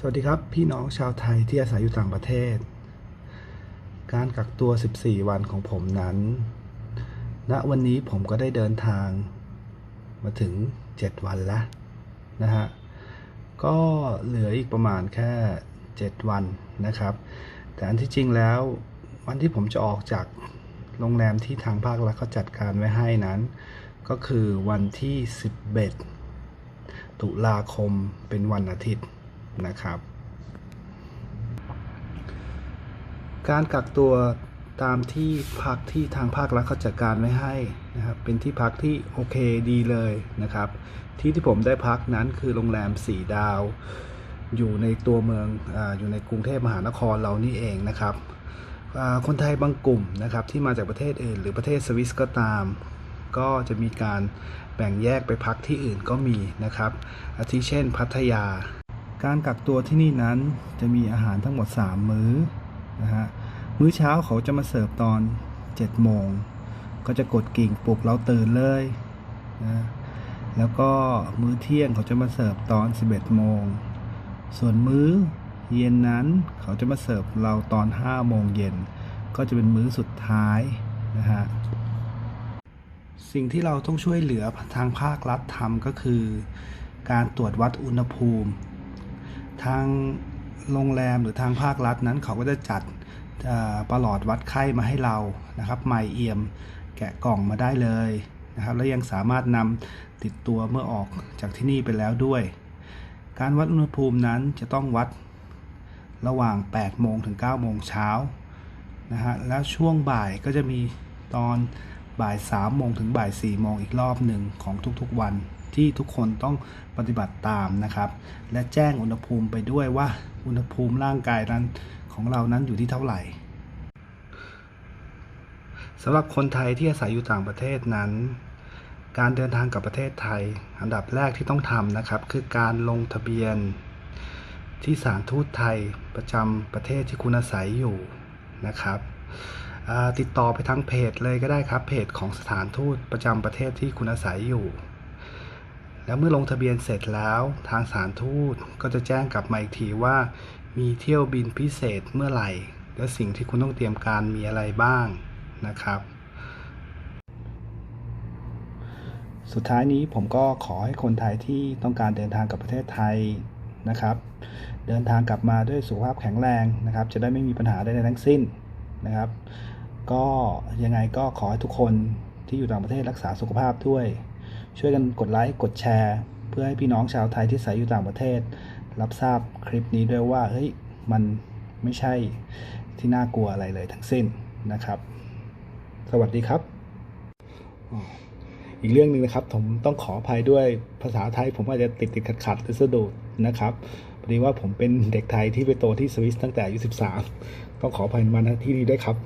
สวัสดีครับ พี่น้องชาวไทยที่อาศัยอยู่ต่างประเทศ การกักตัว 14 วันของผมนั้น ณ วันนี้ผมก็ได้เดินทางมาถึง 7 วันแล้วนะฮะ ก็เหลืออีกประมาณแค่ 7 วันนะครับ แต่อันที่จริงแล้ววันที่ผมจะออกจากโรงแรมที่ทางภาครัฐเขาจัดการไว้ให้นั้น ก็คือวันที่ 11 ตุลาคมเป็นวันอาทิตย์ นะครับ การกักตัวตามที่พักที่ทางภาครัฐเขาจัดการไว้ให้นะครับเป็นที่พักที่โอเคดีเลยนะครับ ที่ที่ผมได้พักนั้นคือโรงแรม4ดาว อยู่ในตัวเมืองออยู่ในกรุงเทพมหานครเรานี่เองนะครับคนไทยบางกลุ่มนะครับที่มาจากประเทศอื่น หรือประเทศสวิสก็ตาม ก็จะมีการแบ่งแยกไปพักที่อื่นก็มีนะครับอาทิเช่นพัทยา การกักตัวที่นี่นั้นจะมีอาหารทั้งหมด 3 มื้อนะฮะมื้อเช้าเขาจะมาเสิร์ฟตอน7โมงก็จะกดกิ่งปลุกเราตื่นเลยนะแล้วก็มื้อเที่ยงเขาจะมาเสิร์ฟตอน 11 โมง ส่วนมื้อเย็นนั้นเขาจะมาเสิร์ฟเราตอน 5 โมงเย็น ก็จะเป็นมื้อสุดท้ายนะฮะ สิ่งที่เราต้องช่วยเหลือทางภาครัฐทำก็คือ การตรวจวัดอุณหภูมิ ทางโรงแรมหรือทางภาครัฐนั้นเขาก็จะจัดประหลอดวัดไข้มาให้เรานะครับไมเอี่ยมแกะกล่องมาได้เลยนะครับ และยังสามารถนำติดตัวเมื่อออกจากที่นี่ไปแล้วด้วย การวัดอุณหภูมินั้นจะต้องวัดระหว่าง 8 โมงถึง 9 โมงเช้านะฮะ แล้วช่วงบ่ายก็จะมีตอนบ่าย 3 โมงถึงบ่าย 4 โมงอีกรอบหนึ่งของทุกๆวัน ที่ทุกคนต้องปฏิบัติตามนะครับ และแจ้งอุณหภูมิไปด้วยว่าอุณหภูมิร่างกายนั้นของเรานั้นอยู่ที่เท่าไหร่สำหรับคนไทยที่อาศัยอยู่ต่างประเทศนั้น การเดินทางกับประเทศไทย อันดับแรกที่ต้องทำนะครับ คือการลงทะเบียน ที่สถารทูตไทยประจำประเทศที่คุณอาศัยอยู่นะครับติดต่อไปทางเพจเลยก็ได้ครับเพจของสถานทูตประจำประเทศที่คุณอาศัยอยู่ แล้วเมื่อลงทะเบียนเสร็จแล้วทางสถานทูตก็จะแจ้งกลับมาอีกทีว่า มีเที่ยวบินพิเศษเมื่อไหร่ และสิ่งที่คุณต้องเตรียมการมีอะไรบ้างนะครับ สุดท้ายนี้ผมก็ขอให้คนไทยที่ต้องการเดินทางกับประเทศไทยนะครับ เดินทางกลับมาด้วยสุขภาพแข็งแรงนะครับ จะได้ไม่มีปัญหาใดๆทั้งสิ้นนะครับ ก็ยังไงก็ขอให้ทุกคนที่อยู่ต่างประเทศรักษาสุขภาพด้วย ช่วยกันกดไลค์กดแชร์ เพื่อให้พี่น้องชาวไทยที่อาศัยอยู่ต่างประเทศ รับทราบคลิปนี้ด้วยว่าเฮ้ยมันไม่ใช่ที่น่ากลัวอะไรเลยทั้งสิ้นนะครับ สวัสดีครับ อีกเรื่องหนึ่งนะครับ ผมต้องขออภัยด้วยภาษาไทย ผมอาจจะติดติดขัดขัดหรือสะดุดนะครับพอดีว่าผมเป็นเด็กไทยที่ไปโตที่สวิสตั้งแต่อายุ 13 ต้องขออภัยมาณที่นี้ด้วยครับ